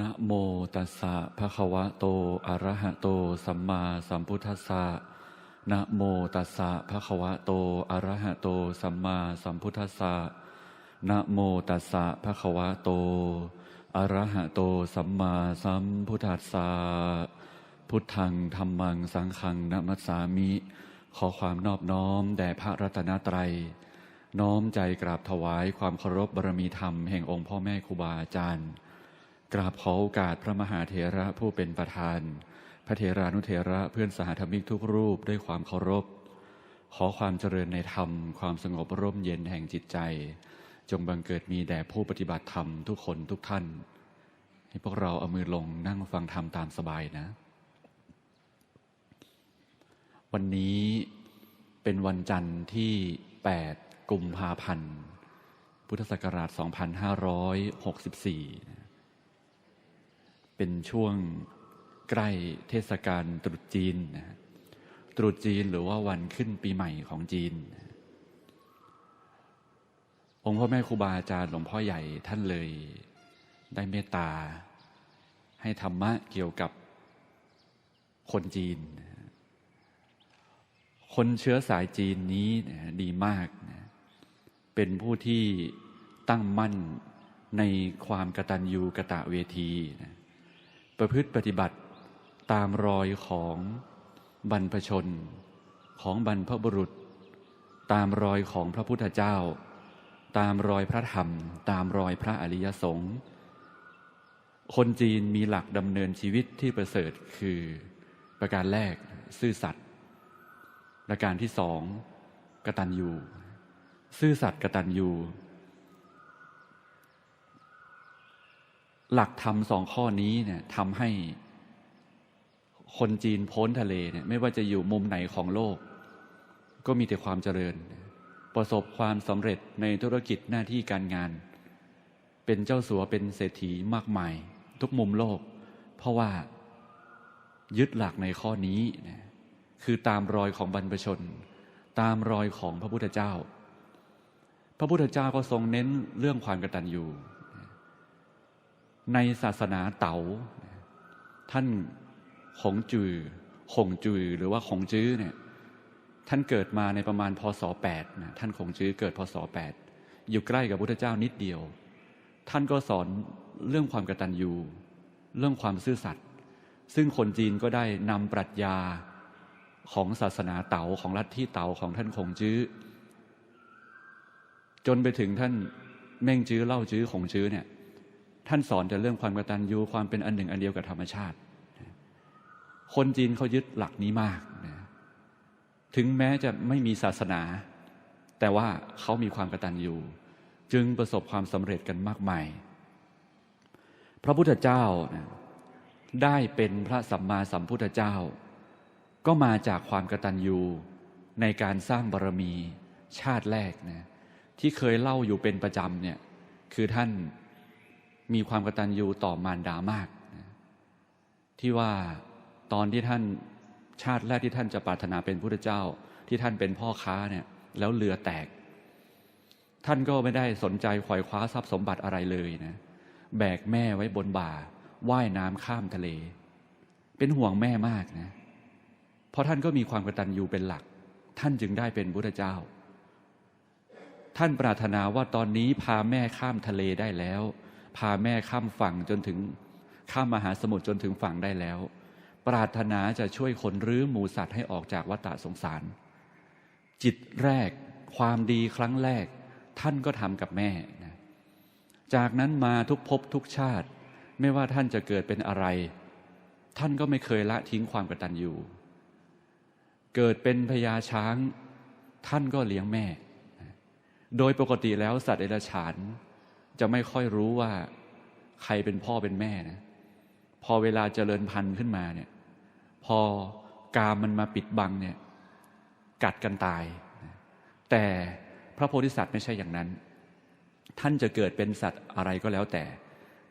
นะโมตัสสะภะคะวะโต อะระหะโต สัมมาสัมพุทธัสสะนะโมตัสสะภะคะวะโต อะระหะโต สัมมาสัมพุทธัสสะนะโมตัสสะภะคะวะโต อะระหะโต สัมมาสัมพุทธัสสะพุทธังธรรมัง สังฆังนะมัสสามิ ขอความนอบน้อม แด่พระรัตนตรัย น้อมใจกราบถวายความเคารพบารมีธรรมแห่งองค์พ่อแม่ครูบาอาจารย์ กราบขอโอกาสพระมหาเถระผู้เป็นประธาน พระเถรานุเถระเพื่อนสหธรรมิกทุกรูปด้วยความเคารพ ขอความเจริญในธรรม ความสงบร่มเย็นแห่งจิตใจ จงบังเกิดมีแด่ผู้ปฏิบัติธรรมทุกคนทุกท่าน ให้พวกเราเอามือลงนั่งฟังธรรมตามสบายนะ วันนี้เป็นวันจันทร์ที่ 8 กุมภาพันธ์ พุทธศักราช 2564 เป็นช่วงใกล้เทศกาลตรุษจีนนะตรุษจีนหรือว่าวันขึ้นปีใหม่ของจีน องค์พ่อแม่ครูบาอาจารย์หลวงพ่อใหญ่ท่านเลยได้เมตตา ให้ธรรมะเกี่ยวกับคนจีน คนเชื้อสายจีนนี้ดีมาก เป็นผู้ที่ตั้งมั่นในความกตัญญูกะตะเวทีนะ ประพฤติปฏิบัติตามรอยของบรรพชน ของบรรพบุรุษ ตามรอยของพระพุทธเจ้า ตามรอยพระธรรม ตามรอยพระอริยสงฆ์คนจีนมีหลักดำเนินชีวิตที่ประเสริฐคือประการแรกซื่อสัตย์ประการที่สองกตัญญูซื่อสัตย์กตัญญู หลักธรรมสองข้อนี้เนี่ยทำให้คนจีนพ้นทะเลเนี่ยไม่ว่าจะอยู่มุมไหนของโลก ก็มีแต่ความเจริญ ประสบความสำเร็จในธุรกิจหน้าที่การงาน เป็นเจ้าสัวเป็นเศรษฐีมากมาย ทุกมุมโลก เพราะว่ายึดหลักในข้อนี้นะคือตามรอยของบรรพชน ตามรอยของพระพุทธเจ้า พระพุทธเจ้าก็ทรงเน้นเรื่องความกตัญญู ในศาสนาเต๋าท่านขงจือขงจือหรือว่าขงจื้อเนี่ยท่านเกิดมาในประมาณพศ8นะท่านขงจื้อเกิดพศ8อยู่ใกล้กับพุทธเจ้านิดเดียว ท่านก็สอนเรื่องความกตัญญู เรื่องความซื่อสัตย์ซึ่งคนจีนก็ได้นำปรัชญาของศาสนาเต๋าของลัทธิเต๋าของท่านคงจื้อ จนไปถึงท่านเม่งจื้อเล่าจื้อคงจื้อเนี่ย ท่านสอนแต่เรื่องความกตัญญูความเป็นอันหนึ่งอันเดียวกับธรรมชาติ คนจีนเขายึดหลักนี้มากนะถึงแม้จะไม่มีศาสนา แต่ว่าเขามีความกตัญญูจึงประสบความสำเร็จกันมากมาย พระพุทธเจ้านะได้เป็นพระสัมมาสัมพุทธเจ้า ก็มาจากความกตัญญูในการสร้างบารรมีชาติแรกนะที่เคยเล่าอยู่เป็นประจำเนี่ยคือท่าน มีความกตัญญูต่อมารดามากนะที่ว่าตอนที่ท่านชาติแรกที่ท่านจะปรารถนาเป็นพุทธเจ้า ที่ท่านเป็นพ่อค้าเนี่ยแล้วเรือแตก ท่านก็ไม่ได้สนใจขวายคว้าทรัพย์สมบัติอะไรเลยนะแบกแม่ไว้บนบ่าว่ายน้ำข้ามทะเล เป็นห่วงแม่มากนะเพราะท่านก็มีความกตัญญูเป็นหลัก ท่านจึงได้เป็นพุทธเจ้า ท่านปรารถนาว่าตอนนี้พาแม่ข้ามทะเลได้แล้ว พาแม่ข้ามฝั่งจนถึงข้ามมหาสมุทรจนถึงฝั่งได้แล้ว ปรารถนาจะช่วยคนรื้อหมูสัตว์ให้ออกจากวัฏสงสาร จิตแรก ความดีครั้งแรก ท่านก็ทำกับแม่นะจากนั้นมาทุกภพทุกชาติ ไม่ว่าท่านจะเกิดเป็นอะไร ท่านก็ไม่เคยละทิ้งความกตัญญูเกิดเป็นพญาช้าง ท่านก็เลี้ยงแม่ โดยปกติแล้วสัตว์เดรัจฉาน จะไม่ค่อยรู้ว่าใครเป็นพ่อเป็นแม่นะ พอเวลาเจริญพันธุ์ขึ้นมาเนี่ย พอกามมันมาปิดบังเนี่ย กัดกันตาย แต่พระโพธิสัตว์ไม่ใช่อย่างนั้น ท่านจะเกิดเป็นสัตว์อะไรก็แล้วแต่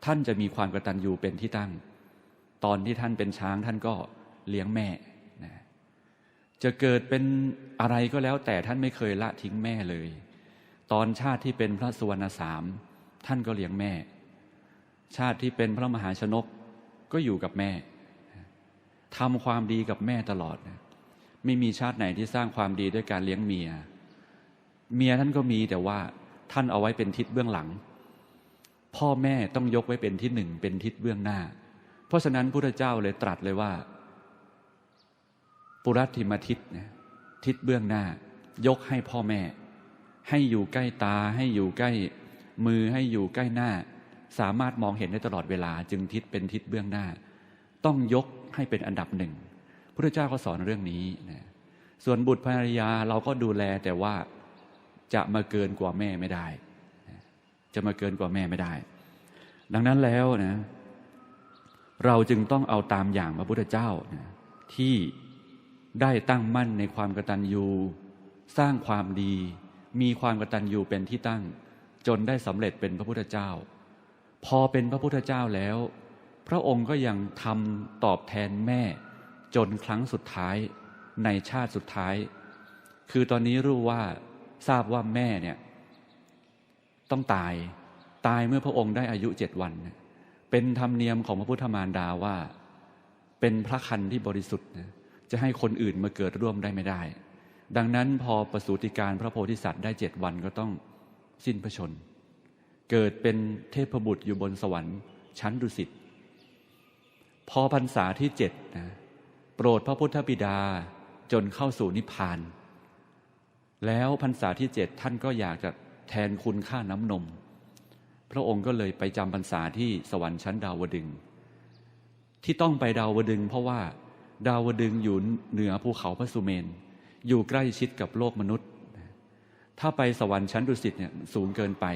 ท่านจะมีความกตัญญูเป็นที่ตั้ง ตอนที่ท่านเป็นช้างท่านก็เลี้ยงแม่นะจะเกิดเป็นอะไรก็แล้วแต่ท่านไม่เคยละทิ้งแม่เลย ตอนชาติที่เป็นพระสุวรรณสาม ท่านก็เลี้ยงแม่ ชาติที่เป็นพระมหาชนกก็อยู่กับแม่ทำความดีกับแม่ตลอด ไม่มีชาติไหนที่สร้างความดีด้วยการเลี้ยงเมีย เมียท่านก็มีแต่ว่าท่านเอาไว้เป็นทิศเบื้องหลัง พ่อแม่ต้องยกไว้เป็นที่หนึ่งเป็นทิศเบื้องหน้า เพราะฉะนั้นพุทธเจ้าเลยตรัสเลยว่า ปุรัติมาทิศนี่ยทิศเบื้องหน้า ยกให้พ่อแม่ ให้อยู่ใกล้ตาให้อยู่ใกล้ มือให้อยู่ใกล้หน้า สามารถมองเห็นได้ตลอดเวลาจึงทิศเป็นทิศเบื้องหน้า ต้องยกให้เป็นอันดับหนึ่งพระเจ้าก็สอนเรื่องนี้นะส่วนบุตรภรรยาเราก็ดูแลแต่ว่าจะมาเกินกว่าแม่ไม่ได้ จะมาเกินกว่าแม่ไม่ได้ ดังนั้นแล้วนะ เราจึงต้องเอาตามอย่างพระพุทธเจ้านะที่ได้ตั้งมั่นในความกตัญญู สร้างความดี มีความกตัญญูเป็นที่ตั้ง จนได้สำเร็จเป็นพระพุทธเจ้า พอเป็นพระพุทธเจ้าแล้ว พระองค์ก็ยังทำตอบแทนแม่ จนครั้งสุดท้ายในชาติสุดท้าย คือตอนนี้รู้ว่าทราบว่าแม่เนี่ยต้องตายตายเมื่อพระองค์ได้อายุเจ็ดวัน เป็นธรรมเนียมของพระพุทธมารดาว่า เป็นพระคันที่บริสุทธิ์จะให้คนอื่นมาเกิดร่วมได้ไม่ได้ ดังนั้นพอประสูติการพระโพธิสัตว์ได้เจ็ดวันก็ต้อง สิ้นพระชน เกิดเป็นเทพบุตรอยู่บนสวรรค์ชั้นดุสิตพอพรรษาที่เจ็ดนะโปรดพระพุทธบิดาจนเข้าสู่นิพพาน แล้วพรรษาที่เจ็ดท่านก็อยากจะแทนคุณค่าน้ำนม พระองค์ก็เลยไปจำพรรษาที่สวรรค์ชั้นดาวดึง ที่ต้องไปดาวดึง เพราะว่าดาวดึงอยู่เหนือภูเขาพระสุเมน อยู่ใกล้ชิดกับโลกมนุษย์ ถ้าไปสวรรค์ชั้นดุสิตเนี่ยสูงเกินไป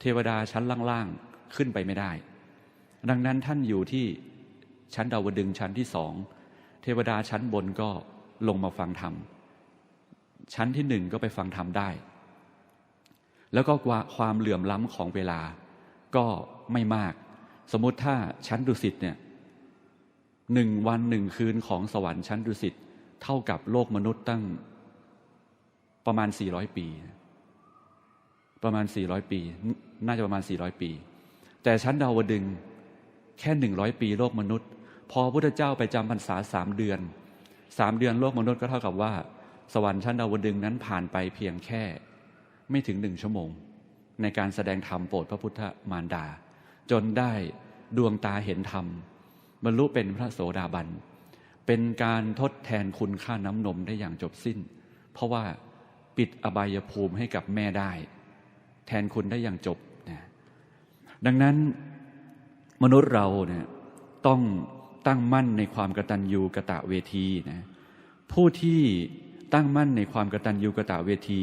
เทวดาชั้นล่างๆขึ้นไปไม่ได้ ดังนั้นท่านอยู่ที่ชั้นดาวดึงชั้นที่สองเทวดาชั้นบนก็ลงมาฟังธรรม ชั้นที่หนึ่งก็ไปฟังธรรมได้ แล้วก็ความเหลื่อมล้ำของเวลาก็ไม่มาก สมมติถ้าชั้นดุสิตเนี่ยหนึ่งวันหนึ่งคืนของสวรรค์ชั้นดุสิตเท่ากับโลกมนุษย์ตั้ง ประมาณ 400 ปี ประมาณ 400 ปี น่าจะประมาณ 400 ปี แต่ชั้นดาวดึงแค่ 100 ปี โลกมนุษย์ พอพระพุทธเจ้าไปจำพรรษาสามเดือนสามเดือนโลกมนุษย์ก็เท่ากับว่า สวรรค์ชั้นดาวดึงนั้นผ่านไปเพียงแค่ ไม่ถึงหนึ่งชั่วโมง ในการแสดงธรรมโปรดพระพุทธมารดา จนได้ดวงตาเห็นธรรมบรรลุเป็นพระโสดาบัน เป็นการทดแทนคุณค่าน้ำนมได้อย่างจบสิ้น เพราะว่า ปิดอบายภูมิให้กับแม่ได้ แทนคุณได้อย่างจบนะดังนั้นมนุษย์เราเนี่ยต้องตั้งมั่นในความกตัญญูกะตะเวทีนะผู้ที่ตั้งมั่นในความกตัญญูกะตะเวที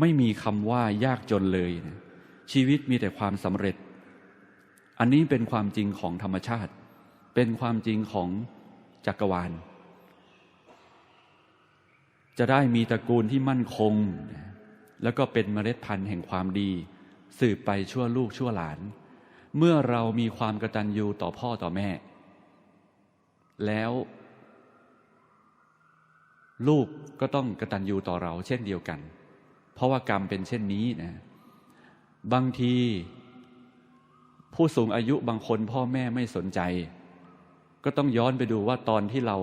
ไม่มีคำว่ายากจนเลยนะชีวิตมีแต่ความสำเร็จ อันนี้เป็นความจริงของธรรมชาติ เป็นความจริงของจักรวาล จะได้มีตระกูลที่มั่นคง แล้วก็เป็นเมล็ดพันธุ์แห่งความดี สืบไปชั่วลูกชั่วหลาน เมื่อเรามีความกระตัญญูต่อพ่อต่อแม่ แล้ว ลูกก็ต้องกระตัญญูต่อเราเช่นเดียวกัน เพราะว่ากรรมเป็นเช่นนี้นะบางที ผู้สูงอายุบางคนพ่อแม่ไม่สนใจ ก็ต้องย้อนไปดูว่าตอนที่เรา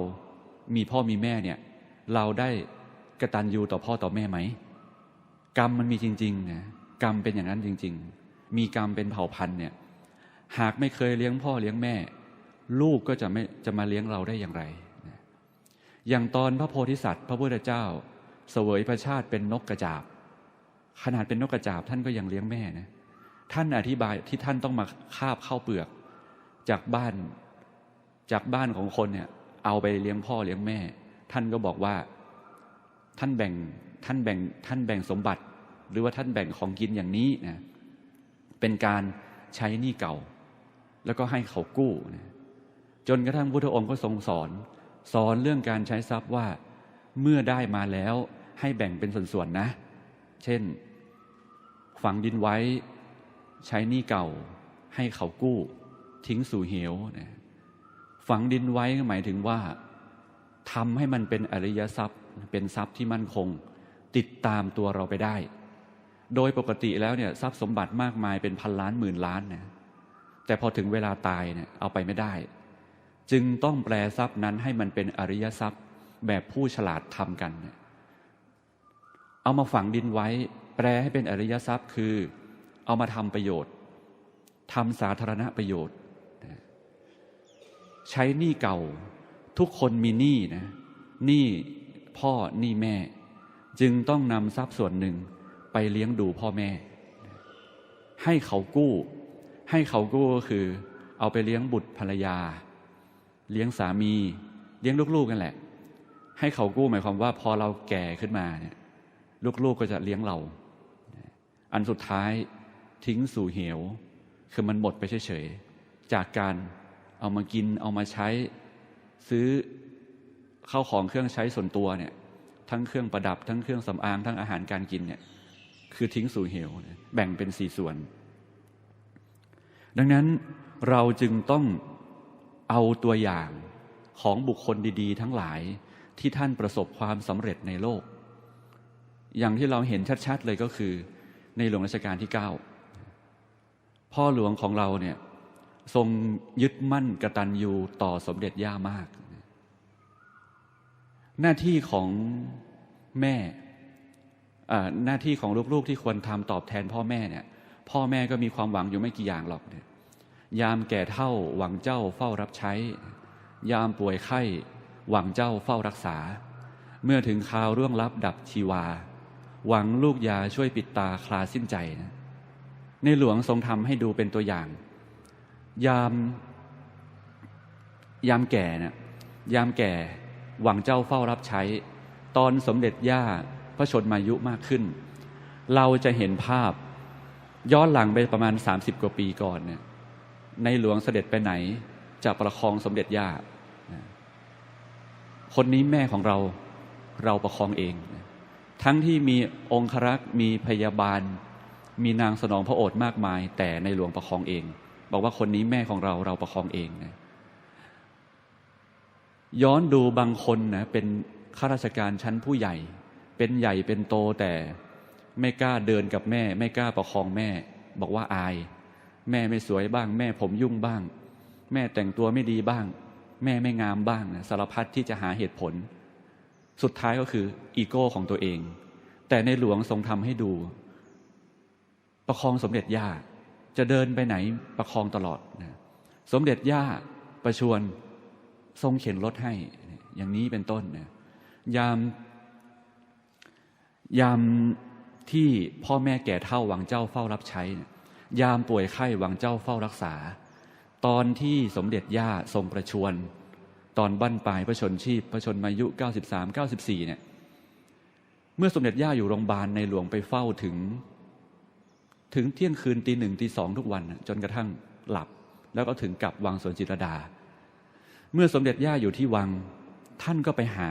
มีพ่อมีแม่เนี่ย เราได้ กระตันยูต่อพ่อต่อแม่ไหม กรรมมันมีจริงๆนะกรรมเป็นอย่างนั้นจริง ๆ มีกรรมเป็นเผ่าพันธุ์เนี่ย หากไม่เคยเลี้ยงพ่อเลี้ยงแม่ ลูกก็จะไม่จะมาเลี้ยงเราได้อย่างไร อย่างตอนพระโพธิสัตว์ พระพุทธเจ้า เสวยพระชาติเป็นนกกระจาบ ขนาดเป็นนกกระจาบท่านก็ยังเลี้ยงแม่นะท่านอธิบายที่ท่านต้องมาคาบเข้าเปลือก จากบ้านจากบ้านของคนเนี่ยเอาไปเลี้ยงพ่อเลี้ยงแม่ ท่านก็บอกว่า ท่านแบ่งท่านแบ่งท่านแบ่งสมบัติ หรือว่าท่านแบ่งของกินอย่างนี้นะเป็นการใช้หนี้เก่า แล้วก็ให้เขากู้นะจนกระทั่งพุทธองค์ก็ทรงสอน สอนเรื่องการใช้ทรัพย์ว่าเมื่อได้มาแล้วให้แบ่งเป็นส่วนๆนะ เช่น ฝังดินไว้ใช้หนี้เก่า ให้เขากู้ ทิ้งสู่เหวนะฝังดินไว้หมายถึงว่าทำให้มันเป็นอริยทรัพย์ เป็นทรัพย์ที่มั่นคง ติดตามตัวเราไปได้ โดยปกติแล้วเนี่ยทรัพย์สมบัติมากมายเป็นพันล้านหมื่นล้านเนี่ยแต่พอถึงเวลาตายเนี่ยเอาไปไม่ได้ จึงต้องแปลทรัพย์นั้นให้มันเป็นอริยทรัพย์แบบผู้ฉลาดทำกันเนี่ยเอามาฝังดินไว้ แปลให้เป็นอริยทรัพย์คือ เอามาทำประโยชน์ทำสาธารณประโยชน์ ใช้หนี้เก่าทุกคนมีหนี้นะหนี้ พ่อหนี้แม่ จึงต้องนำทรัพย์ส่วนหนึ่งไปเลี้ยงดูพ่อแม่ ให้เขากู้ ให้เขากู้ก็คือ เอาไปเลี้ยงบุตรภรรยา เลี้ยงสามี เลี้ยงลูกๆกันแหละ ให้เขากู้หมายความว่า พอเราแก่ขึ้นมาเนี่ยลูกๆก็จะเลี้ยงเรา อันสุดท้ายทิ้งสู่เหว คือมันหมดไปเฉยๆจากการเอามากินเอามาใช้ซื้อ เข้าของเครื่องใช้ส่วนตัวเนี่ยทั้งเครื่องประดับทั้งเครื่องสำอางทั้งอาหารการกินเนี่ยคือทิ้งสู่เหว แบ่งเป็นสี่ส่วน ดังนั้นเราจึงต้องเอาตัวอย่างของบุคคลดี ๆ ทั้งหลายที่ท่านประสบความสำเร็จในโลก อย่างที่เราเห็นชัด ๆ เลยก็คือ ในหลวงรัชกาลที่เก้าพ่อหลวงของเราเนี่ยทรงยึดมั่นกระตัญญูต่อสมเด็จย่ามาก หน้าที่ของแม่หน้าที่ของลูกๆที่ควรทำตอบแทนพ่อแม่เนี่ยพ่อแม่ก็มีความหวังอยู่ไม่กี่อย่างหรอกเนี่ยยามแก่เท่าหวังเจ้าเฝ้ารับใช้ ยามป่วยไข้ หวังเจ้าเฝ้ารักษา เมื่อถึงคราวร่วงลับดับชีวา หวังลูกยาช่วยปิดตาคลาสิ้นใจนะในหลวงทรงทำให้ดูเป็นตัวอย่าง ยาม ยามแก่นะ่ยยามแก่ หวังเจ้าเฝ้ารับใช้ ตอนสมเด็จย่าพระชนมายุมากขึ้น เราจะเห็นภาพย้อนหลังไปประมาณ 30 กว่าปีก่อนเนี่ยในหลวงเสด็จไปไหน จะประคองสมเด็จย่า คนนี้แม่ของเราเราประคองเอง ทั้งที่มีองครักษ์มีพยาบาล มีนางสนองพระโอษฐ์มากมาย แต่ในหลวงประคองเอง บอกว่าคนนี้แม่ของเราเราประคองเองนะ ย้อนดูบางคนนะเป็นข้าราชการชั้นผู้ใหญ่ เป็นใหญ่เป็นโตแต่ไม่กล้าเดินกับแม่ ไม่กล้าประคองแม่ บอกว่าอาย แม่ไม่สวยบ้าง แม่ผมยุ่งบ้าง แม่แต่งตัวไม่ดีบ้าง แม่ไม่งามบ้างนะสารพัดที่จะหาเหตุผล สุดท้ายก็คืออีโก้ของตัวเอง แต่ในหลวงทรงทำให้ดู ประคองสมเด็จย่าจะเดินไปไหนประคองตลอดนะสมเด็จย่าประชวน ทรงเข็นรถให้ อย่างนี้เป็นต้นนะยาม ยามที่พ่อแม่แก่เท่าวังเจ้าเฝ้ารับใช้ ยามป่วยไข้วังเจ้าเฝ้ารักษา ตอนที่สมเด็จย่าทรงประชวรตอนบั้นปลายพระชนชีพพระชนมายุ 93 94 เนี่ย เมื่อสมเด็จย่าอยู่โรงพยาบาลในหลวงไปเฝ้าถึง ถึงเที่ยงคืนตีหนึ่งตีสองทุกวัน จนกระทั่งหลับ แล้วก็ถึงกลับวังสวนจิตรดา เมื่อสมเด็จย่าอยู่ที่วัง ท่านก็ไปหา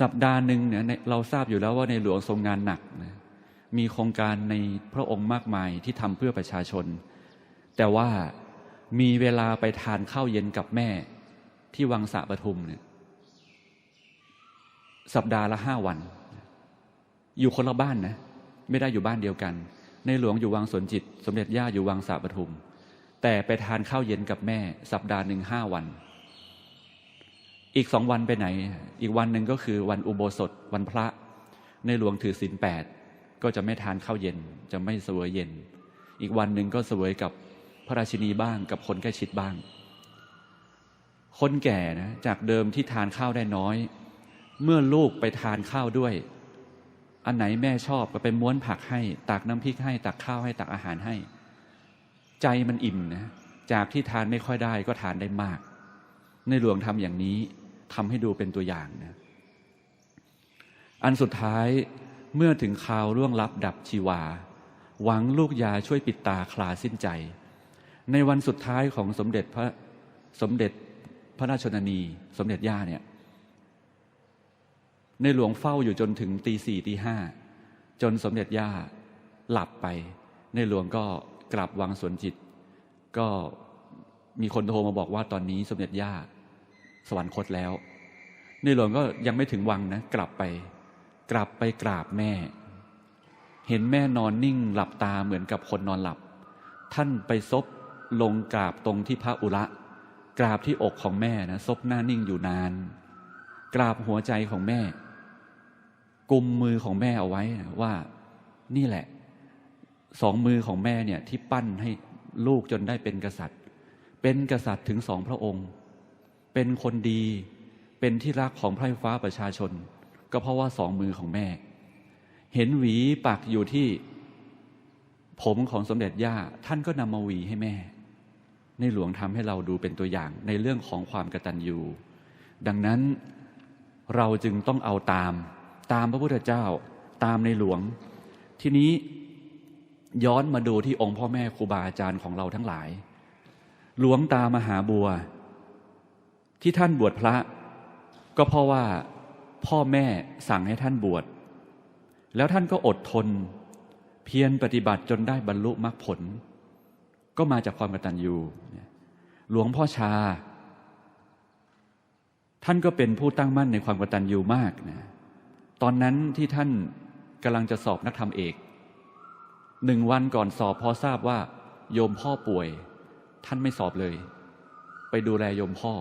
สัปดาห์หนึ่งเนี่ยเราทราบอยู่แล้วว่าในหลวงทรงงานหนักนะมีโครงการในพระองค์มากมายที่ทำเพื่อประชาชน แต่ว่ามีเวลาไปทานข้าวเย็นกับแม่ที่วังสะปทุมเนี่ยสัปดาห์ละห้าวัน อยู่คนละบ้านนะ ไม่ได้อยู่บ้านเดียวกัน ในหลวงอยู่วังสวนจิต สมเด็จย่าอยู่วังสะปทุม แต่ไปทานข้าวเย็นกับแม่ สัปดาห์หนึ่งห้าวัน อีกสองวันไปไหน อีกวันหนึ่งก็คือวันอุโบสถวันพระ ในหลวงถือศีลแปดก็จะไม่ทานข้าวเย็นจะไม่เสวยเย็น อีกวันหนึ่งก็เสวยกับพระราชินีบ้างกับคนใกล้ชิดบ้าง คนแก่นะจากเดิมที่ทานข้าวได้น้อย เมื่อลูกไปทานข้าวด้วย อันไหนแม่ชอบก็ไปม้วนผักให้ตักน้ำพริกให้ตักข้าวให้ตักอาหารให้ ใจมันอิ่มนะจากที่ทานไม่ค่อยได้ก็ทานได้มาก ในหลวงทำอย่างนี้ทำให้ดูเป็นตัวอย่างนะอันสุดท้ายเมื่อถึงคราวร่วงลับดับชีวา หวังลูกยาช่วยปิดตาคลาสิ้นใจ ในวันสุดท้ายของสมเด็จพระสมเด็จพระราชชนนี สมเด็จย่าเนี่ย ในหลวงเฝ้าอยู่จนถึงตีสี่ตีห้าจนสมเด็จย่าหลับไป ในหลวงก็ กลับวังสวนจิต ก็มีคนโทรมาบอกว่าตอนนี้สมเด็จย่าสวรรคตแล้ว ในหลวงก็ยังไม่ถึงวังนะ กลับไป กลับไปกราบแม่ เห็นแม่นอนนิ่งหลับตาเหมือนกับคนนอนหลับ ท่านไปซบลงกราบตรงที่พระอุระ กราบที่อกของแม่นะซบหน้านิ่งอยู่นาน กราบหัวใจของแม่กุมมือของแม่เอาไว้ว่านี่แหละ สองมือของแม่เนี่ยที่ปั้นให้ลูกจนได้เป็นกษัตริย์ เป็นกษัตริย์ถึงสองพระองค์ เป็นคนดี เป็นที่รักของพระไฟฟ้าประชาชน ก็เพราะว่าสองมือของแม่ เห็นหวีปักอยู่ที่ ผมของสมเด็จย่าท่านก็นำมาหวีให้แม่ ในหลวงทำให้เราดูเป็นตัวอย่างในเรื่องของความกตัญญูดังนั้นเราจึงต้องเอาตาม ตามพระพุทธเจ้า ตามในหลวง ทีนี้ ย้อนมาดูที่องค์พ่อแม่ครูบาอาจารย์ของเราทั้งหลาย หลวงตามหาบัว ที่ท่านบวชพระ ก็เพราะว่าพ่อแม่สั่งให้ท่านบวช แล้วท่านก็อดทน เพียรปฏิบัติจนได้บรรลุมรรคผล ก็มาจากความกตัญญูหลวงพ่อชา ท่านก็เป็นผู้ตั้งมั่นในความกตัญญูมากนะตอนนั้นที่ท่านกำลังจะสอบนักธรรมเอก หนึ่งวันก่อนสอบพอทราบว่า โยมพ่อป่วย ท่านไม่สอบเลย ไปดูแลโยมพ่อ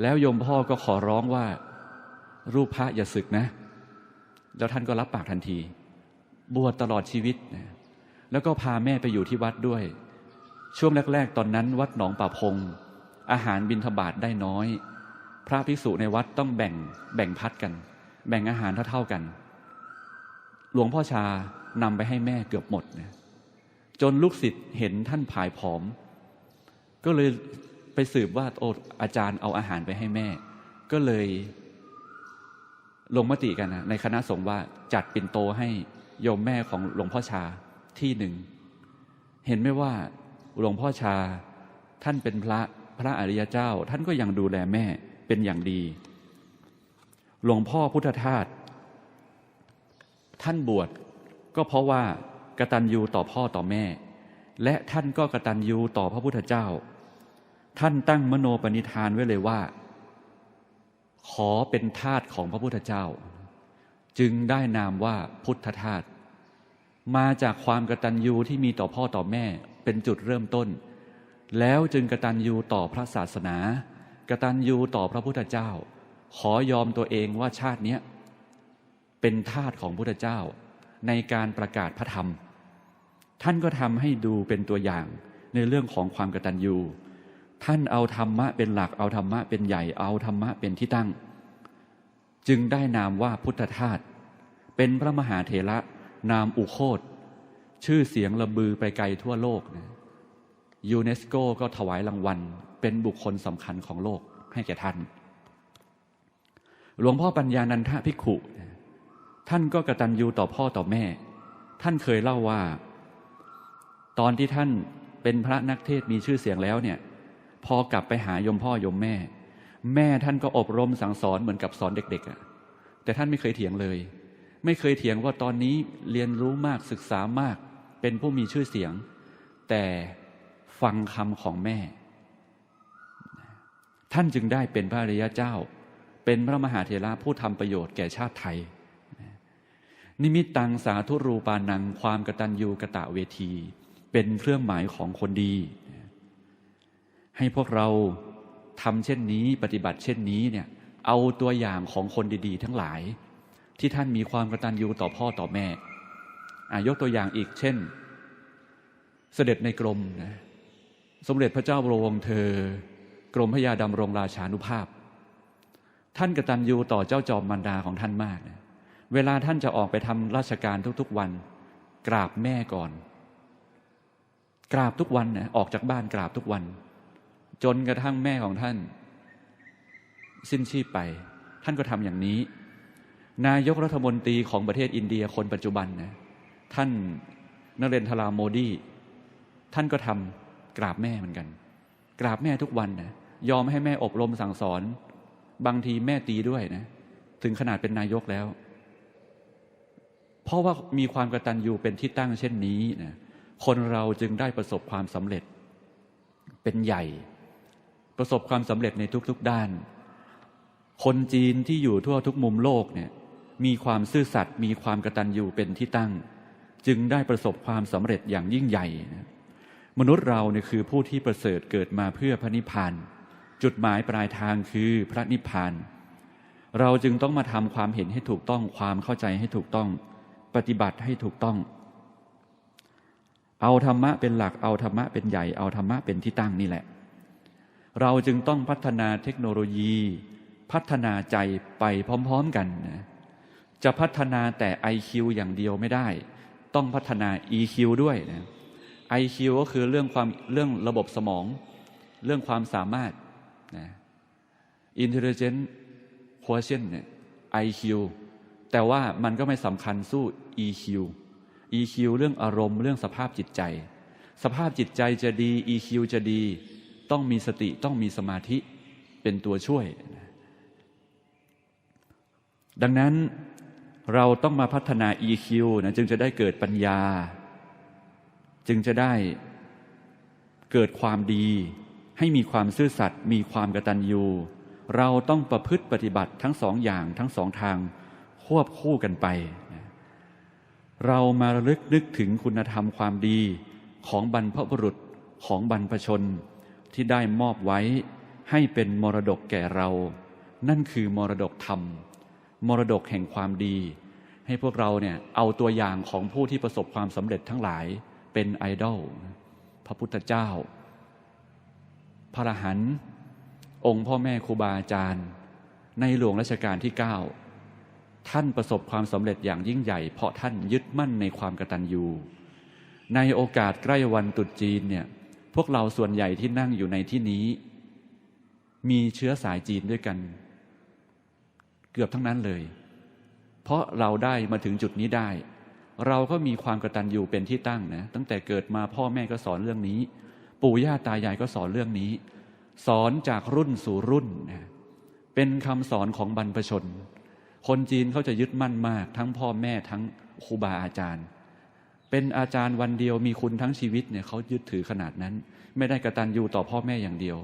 แล้วโยมพ่อก็ขอร้องว่า รูปพระอย่าศึกนะ แล้วท่านก็รับปากทันที บวชตลอดชีวิตนะแล้วก็พาแม่ไปอยู่ที่วัดด้วย ช่วงแรก ๆ ตอนนั้นวัดหนองป่าพง อาหารบิณฑบาตได้น้อย พระภิกษุในวัดต้องแบ่งแบ่งพัดกัน แบ่งอาหารเท่าๆกัน หลวงพ่อชานำไปให้แม่เกือบหมดนะจนลูกศิษย์เห็นท่านผายผอม ก็เลยไปสืบว่าโออาจารย์เอาอาหารไปให้แม่ ก็เลยลงมติกันนะในคณะสงฆ์ว่าจัดปิ่นโตให้โยมแม่ของหลวงพ่อชาที่หนึ่ง เห็นไหมว่าหลวงพ่อชาท่านเป็นพระพระอริยเจ้า ท่านก็ยังดูแลแม่เป็นอย่างดี หลวงพ่อพุทธทาส ท่านบวชก็เพราะว่ากตัญญูต่อพ่อต่อแม่ และท่านก็กตัญญูต่อพระพุทธเจ้า ท่านตั้งมโนปณิธานไว้เลยว่า ขอเป็นทาสของพระพุทธเจ้า จึงได้นามว่าพุทธทาสมาจากความกตัญญูที่มีต่อพ่อต่อแม่ เป็นจุดเริ่มต้น แล้วจึงกตัญญูต่อพระศาสนากตัญญูต่อพระพุทธเจ้า ขอยอมตัวเองว่าชาติเนี้ย เป็นทาสของพุทธเจ้า ในการประกาศพระธรรม ท่านก็ทำให้ดูเป็นตัวอย่างในเรื่องของความกตัญญู ท่านเอาธรรมะเป็นหลักเอาธรรมะเป็นใหญ่เอาธรรมะเป็นที่ตั้ง จึงได้นามว่าพุทธทาสเป็นพระมหาเถระนามอุโคตชื่อเสียงระบือไปไกลทั่วโลกนะยูเนสโกก็ถวายรางวัล เป็นบุคคลสำคัญของโลกให้แก่ท่าน หลวงพ่อปัญญานันทภิกขุ ท่านก็กระตันยูต่อพ่อต่อแม่ ท่านเคยเล่าว่า ตอนที่ท่านเป็นพระนักเทศมีชื่อเสียงแล้วเนี่ย พอกลับไปหายมพ่อยมแม่ แม่ท่านก็อบรมสั่งสอนเหมือนกับสอนเด็กๆอะ่ะแต่ท่านไม่เคยเถียงเลย ไม่เคยเถียงว่าตอนนี้เรียนรู้มากศึกษามาก เป็นผู้มีชื่อเสียง แต่ฟังคำของแม่ ท่านจึงได้เป็นพระริยเจ้า เป็นพระมหาเถระผู้ทำประโยชน์แก่ชาติไทย นิมิตตังสาธุรูปานังความกตัญญูกะตะเวที เป็นเครื่องหมายของคนดี ให้พวกเราทำเช่นนี้ปฏิบัติเช่นนี้เนี่ยเอาตัวอย่างของคนดีๆ ทั้งหลาย ที่ท่านมีความกตัญญูต่อพ่อต่อแม่อายกตัวอย่างอีกเช่น เสด็จในกรมนะสมเด็จพระเจ้าบรมวงศ์เธอ กรมพระยาดำรงราชานุภาพ ท่านกตัญญูต่อเจ้าจอมมารดาของท่านมากนะ เวลาท่านจะออกไปทำราชการทุกๆวัน กราบแม่ก่อน กราบทุกวันนะออกจากบ้านกราบทุกวัน จนกระทั่งแม่ของท่าน สิ้นชีพไป ท่านก็ทำอย่างนี้ นายกรัฐมนตรีของประเทศอินเดียคนปัจจุบันนะท่านนเรนทราโมดีท่านก็ทำกราบแม่เหมือนกัน กราบแม่ทุกวันนะยอมให้แม่อบรมสั่งสอน บางทีแม่ตีด้วยนะ ถึงขนาดเป็นนายกแล้ว เพราะว่ามีความกระตัญญูเป็นที่ตั้งเช่นนี้นะคนเราจึงได้ประสบความสำเร็จเป็นใหญ่ ประสบความสำเร็จในทุกๆด้าน คนจีนที่อยู่ทั่วทุกมุมโลกเนี่ยมีความซื่อสัตย์มีความกระตัญญูเป็นที่ตั้ง จึงได้ประสบความสำเร็จอย่างยิ่งใหญ่นะมนุษย์เราเนี่ยคือผู้ที่ประเสริฐเกิดมาเพื่อพระนิพพาน จุดหมายปลายทางคือพระนิพพาน เราจึงต้องมาทำความเห็นให้ถูกต้องความเข้าใจให้ถูกต้อง ปฏิบัติให้ถูกต้อง เอาธรรมะเป็นหลัก เอาธรรมะเป็นใหญ่ เอาธรรมะเป็นที่ตั้งนี่แหละ เราจึงต้องพัฒนาเทคโนโลยี พัฒนาใจไปพร้อมๆกันนะจะพัฒนาแต่ IQ อย่างเดียวไม่ได้ ต้องพัฒนา EQ ด้วยนะ IQ ก็คือเรื่องความเรื่องระบบสมอง เรื่องความสามารถนะ intelligent quotient เนี่ย IQ แต่ว่ามันก็ไม่สำคัญสู้ EQ EQ เรื่องอารมณ์เรื่องสภาพจิตใจ สภาพจิตใจจะดี EQ จะดี ต้องมีสติต้องมีสมาธิเป็นตัวช่วย ดังนั้นเราต้องมาพัฒนา EQ นะจึงจะได้เกิดปัญญา จึงจะได้เกิดความดี ให้มีความซื่อสัตย์มีความกตัญญู เราต้องประพฤติปฏิบัติทั้งสองอย่างทั้งสองทาง ควบคู่กันไป เรามาลึกนึกถึงคุณธรรมความดีของบรรพบุรุษของบรรพชนที่ได้มอบไว้ให้เป็นมรดกแก่เรา นั่นคือมรดกธรรม มรดกแห่งความดี ให้พวกเราเนี่ยเอาตัวอย่างของผู้ที่ประสบความสำเร็จทั้งหลายเป็นไอดอล พระพุทธเจ้า พระรหันต์องค์พ่อแม่ครูบาอาจารย์ ในหลวงรัชกาลที่เก้า ท่านประสบความสำเร็จอย่างยิ่งใหญ่ เพราะท่านยึดมั่นในความกตัญญู ในโอกาสใกล้วันตรุษจีนเนี่ยพวกเราส่วนใหญ่ที่นั่งอยู่ในที่นี้ มีเชื้อสายจีนด้วยกัน เกือบทั้งนั้นเลย เพราะเราได้มาถึงจุดนี้ได้ เราก็มีความกตัญญูเป็นที่ตั้งนะตั้งแต่เกิดมาพ่อแม่ก็สอนเรื่องนี้ ปู่ย่าตายายก็สอนเรื่องนี้ สอนจากรุ่นสู่รุ่นนะเป็นคำสอนของบรรพชน คนจีนเขาจะยึดมั่นมาก ทั้งพ่อแม่ทั้งครูบาอาจารย์ เป็นอาจารย์วันเดียวมีคุณทั้งชีวิตเนี่ยเขายึดถือขนาดนั้น ไม่ได้กระตัญญูต่อพ่อแม่อย่างเดียว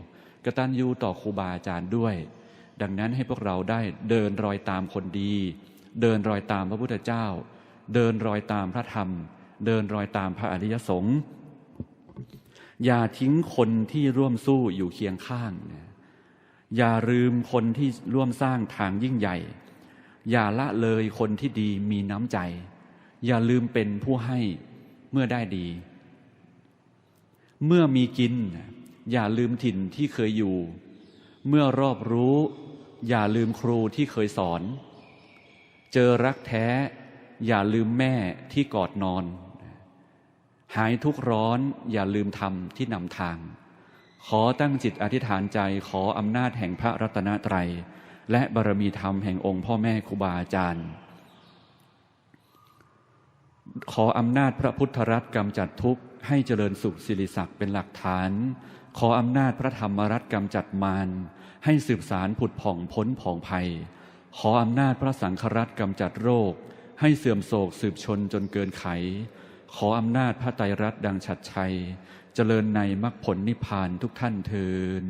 กระตัญญูต่อครูบาอาจารย์ด้วย ดังนั้นให้พวกเราได้เดินรอยตามคนดี เดินรอยตามพระพุทธเจ้า เดินรอยตามพระธรรม เดินรอยตามพระอริยสงฆ์อย่าทิ้งคนที่ร่วมสู้อยู่เคียงข้างนะอย่าลืมคนที่ร่วมสร้างทางยิ่งใหญ่ อย่าละเลยคนที่ดีมีน้ำใจ อย่าลืมเป็นผู้ให้เมื่อได้ดี เมื่อมีกิน อย่าลืมถิ่นที่เคยอยู่ เมื่อรอบรู้ อย่าลืมครูที่เคยสอน เจอรักแท้ อย่าลืมแม่ที่กอดนอน หายทุกข์ร้อน อย่าลืมธรรมที่นำทาง ขอตั้งจิตอธิษฐานใจขออำนาจแห่งพระรัตนตรัย และบารมีธรรมแห่งองค์พ่อแม่ครูบาอาจารย์ ขออำนาจพระพุทธรัตน์กำจัดทุกข์ให้เจริญสุขสิริศักดิ์เป็นหลักฐาน ขออำนาจพระธรรมรัตน์กำจัดมารให้สืบสารผุดผ่องพ้นผ่องภัย ขออำนาจพระสังฆรัตน์กำจัดโรค ให้เสื่อมโศกสืบชนจนเกินไข ขออำนาจพระไตรรัตน์ดังฉัดชัย เจริญในมรรคผลนิพพานทุกท่านเทิน